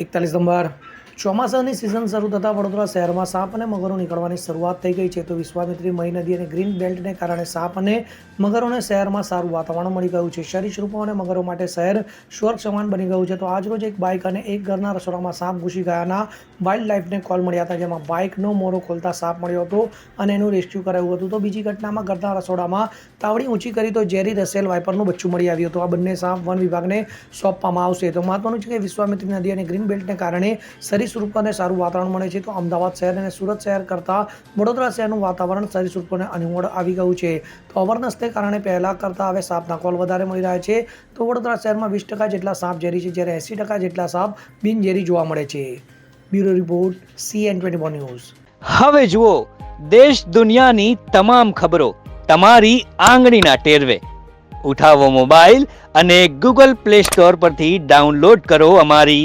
એકતાલીસ નંબર ચોમાસાની સિઝન શરૂ થતાં વડોદરા શહેરમાં સાપ અને મગરો નીકળવાની શરૂઆત થઈ ગઈ છે. તો વિશ્વામિત્રી મહી નદી અને ગ્રીન બેલ્ટને કારણે સાપ અને મગરોને શહેરમાં સારું વાતાવરણ મળી ગયું છે. સરીસૃપો અને મગરો માટે શહેર સ્વર્ગ સમાન બની ગયું છે. તો આજરોજ એક બાઇક અને એક ઘરના રસોડામાં સાપ ઘૂસી ગયાના વાઇલ્ડ લાઇફને કોલ મળ્યા હતા, જેમાં બાઇકનો મોરો ખોલતા સાપ મળ્યો હતો અને એનું રેસ્ક્યુ કરાયું હતું. તો બીજી ઘટનામાં ઘરના રસોડામાં તાવડી ઊંચી કરી તો ઝેરી રસેલ વાઇપરનું બચ્ચું મળી આવ્યું હતું. આ બંને સાપ વન વિભાગને સોંપવામાં આવશે. તો મહત્વનું છે કે વિશ્વામિત્રી નદી અને ગ્રીન બેલ્ટને કારણે સરીસૃપોને સારું વાતાવરણ મળે છે, તો અમદાવાદ શહેર અને સુરત શહેર કરતાં વડોદરા શહેરનું વાતાવરણ સરીસૃપોને અનુકૂળ આવી ગયું છે. તો અવરનસ્તે કારણે પહેલાં કરતાં હવે સાપના કોલ વધારે મળી રહ્યા છે. તો વડોદરા શહેરમાં વીસ ટકા જેટલા સાપ ઝેરી છે, જ્યારે એંસી ટકા જેટલા સાપ બિનઝેરી જોવા મળે છે. Bureau report, CN twenty news. હવે જુઓ, દેશ દુનિયાની તમામ ખબરો તમારી આંગળીના ટેરવે. ઉઠાવો મોબાઈલ અને ગૂગલ પ્લે સ્ટોર પરથી ડાઉનલોડ કરો અમારી